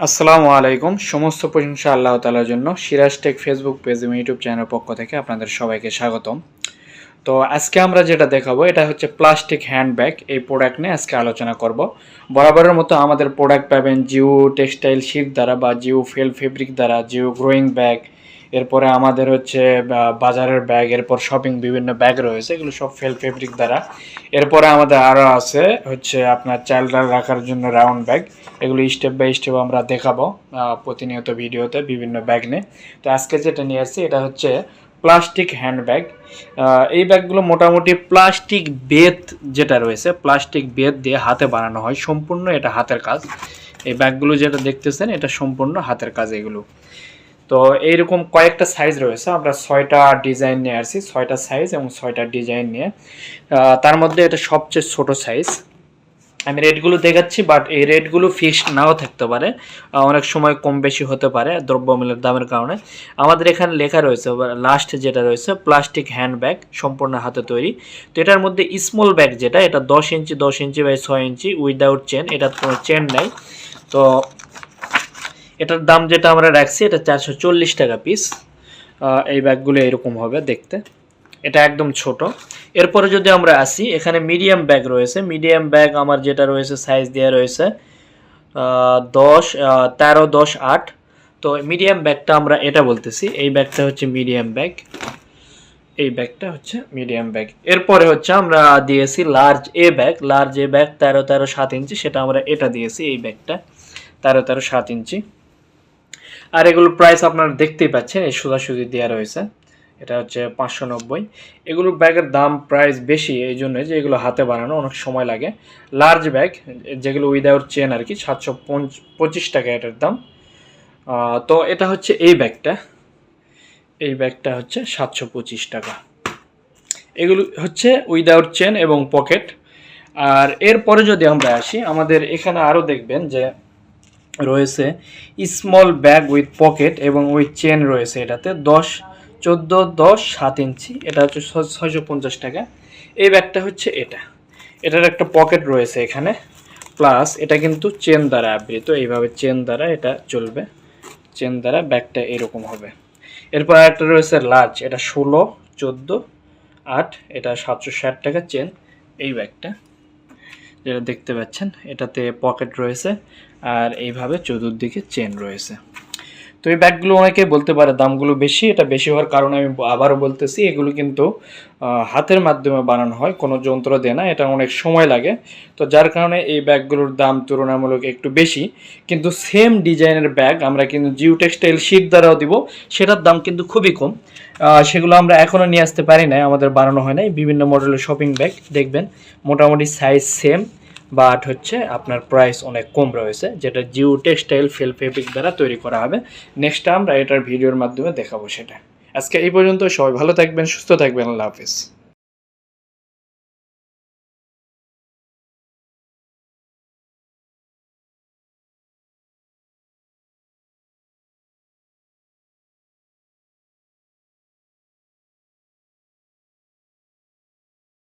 আসসালামু আলাইকুম। সমস্ত প্রশংসা আল্লাহ তালার জন্য। সিরাজ টেক ফেসবুক পেজ এবং ইউটিউব চ্যানেল পক্ষ থেকে আপনাদের সবাইকে স্বাগতম। তো আজকে আমরা যেটা দেখাবো, এটা হচ্ছে প্লাস্টিক হ্যান্ডব্যাগ। এই প্রোডাক্ট নিয়ে আজকে আলোচনা করব। বরাবরের মতো আমাদের প্রোডাক্ট পাবেন জিও টেক্সটাইল শিট দ্বারা বা জিও ফেল ফেব্রিক দ্বারা, জিও গ্রোয়িং ব্যাগ এরপরে আমাদের হচ্ছে বাজারের ব্যাগ এরপর শপিং বিভিন্ন ব্যাগ রয়েছে, এগুলো সব ফেল ফেব্রিক দ্বারা। এরপরে আমাদের আরও আছে হচ্ছে আপনার চাইল্ড রাখার জন্য রাউন্ড ব্যাগ এগুলো স্টেপ বাই স্টেপ আমরা দেখাবো প্রতিনিয়ত ভিডিওতে বিভিন্ন ব্যাগ নিয়ে। তো আজকে যেটা নিয়ে আসছি, এটা হচ্ছে প্লাস্টিক হ্যান্ড ব্যাগ এই ব্যাগগুলো মোটামুটি প্লাস্টিক বেত যেটা রয়েছে প্লাস্টিক বেত দিয়ে হাতে বানানো হয়, সম্পূর্ণ এটা হাতের কাজ। এই ব্যাগগুলো যেটা দেখতেছেন, এটা সম্পূর্ণ হাতের কাজ এগুলো। তো এইরকম কয়েকটা সাইজ রয়েছে, আমরা ছয়টা ডিজাইন নিয়ে আসছি, ছয়টা সাইজ এবং ছয়টা ডিজাইন নিয়ে। তার মধ্যে এটা সবচেয়ে ছোট সাইজ আমি রেটগুলো দেখাচ্ছি বাট এই রেটগুলো ফিক্সড নাও থাকতে পারে। অনেক সময় কম বেশি হতে পারে দ্রব্যমূল্যের দামের কারণে। আমাদের এখানে লেখা রয়েছে লাস্ট যেটা রয়েছে প্লাস্টিক হ্যান্ড ব্যাগ সম্পূর্ণ হাতে তৈরি। তো এটার মধ্যে স্মল ব্যাগ যেটা, এটা দশ ইঞ্চি দশ ইঞ্চি বাই ছয় ইঞ্চি উইদাউট চেন এটার কোনো চেন নাই। তো এটার দাম যেটা আমরা রাখছি, এটা চারশো চল্লিশ টাকা পিস এই ব্যাগগুলো এরকম হবে দেখতে। এটা একদম ছোট। এরপরে যদি আমরা আসি, এখানে মিডিয়াম ব্যাগ রয়েছে। মিডিয়াম ব্যাগ আমার যেটা রয়েছে সাইজ দেওয়া রয়েছে দশ তেরো, দশ, আট। তো মিডিয়াম ব্যাগটা আমরা এটা বলতেছি, এই ব্যাগটা হচ্ছে মিডিয়াম ব্যাগ এই ব্যাগটা হচ্ছে মিডিয়াম ব্যাগ এরপরে হচ্ছে আমরা দিয়েছি large A bag large A bag তেরো তেরো, সাত ইঞ্চি, সেটা আমরা এটা দিয়েছি, এই ব্যাগটা তেরো তেরো, সাত ইঞ্চি। আর এগুলোর প্রাইস আপনারা দেখতেই পাচ্ছেন, এই সোজাসুজি দেওয়া রয়েছে। এটা হচ্ছে পাঁচশো নব্বই। এগুলোর ব্যাগের দাম প্রাইস বেশি, এই জন্য যে এগুলো হাতে বানানো অনেক সময় লাগে। লার্জ ব্যাগ যেগুলো উইদাউট চেন আর কি, সাতশো পঁচিশ টাকা এটার দাম। তো এটা হচ্ছে এই ব্যাগটা। এই ব্যাগটা হচ্ছে সাতশো পঁচিশ টাকা। এগুলো হচ্ছে উইদাউট চেন এবং পকেট আর এরপরে যদি আমরা আসি, আমাদের এখানে আরও দেখবেন যে রয়েছে স্মল ব্যাগ উইথ পকেট এবং উইথ চেন রয়েছে এটাতে, দশ, চোদ্দ, দশ, সাত ইঞ্চি, এটা হচ্ছে ছয়শো পঞ্চাশ টাকা। এই ব্যাগটা হচ্ছে এটা। এটার একটা পকেট রয়েছে এখানে প্লাস এটা কিন্তু চেন দ্বারা আবৃত, এইভাবে চেন দ্বারা এটা চলবে চেন দ্বারা ব্যাগটা এরকম হবে। এরপর একটা রয়েছে লার্জ এটা ষোলো, চোদ্দ, আট, এটা সাতশো ষাট টাকা চেন এই ব্যাগটা যেটা দেখতে পাচ্ছেন, এটাতে পকেট রয়েছে। আর এইভাবে চতুর্দিকে চেন রয়েছে। তো এই ব্যাগগুলো অনেকে বলতে পারে দামগুলো বেশি, এটা বেশি হওয়ার কারণে আমি আবারও বলতেছি, এগুলো কিন্তু হাতের মাধ্যমে বানানো হয়, কোনো যন্ত্র দেয় না, এটা অনেক সময় লাগে। তো যার কারণে এই ব্যাগগুলোর দাম তুলনামূলক একটু বেশি, কিন্তু সেম ডিজাইনের ব্যাগ আমরা কিন্তু জিও টেক্সটাইল শিট দ্বারাও দিব, সেটার দাম কিন্তু খুবই কম। সেগুলো আমরা এখনও নিয়ে আসতে পারি নাই, আমাদের বানানো হয় নাই, বিভিন্ন মডেলের শপিং ব্যাগ দেখবেন, মোটামুটি সাইজ সেম বাট হচ্ছে আপনার প্রাইস অনেক কম রয়েছে, যেটা জিও টেক্সটাইল ফেল ফেব্রিক দ্বারা তৈরি করা হবে। নেক্সট আমরা এটার ভিডিওর মাধ্যমে দেখাবো সেটা। আজকে এই পর্যন্ত, সবাই ভালো থাকবেন, সুস্থ থাকবেন, আল্লাহ হাফিজ।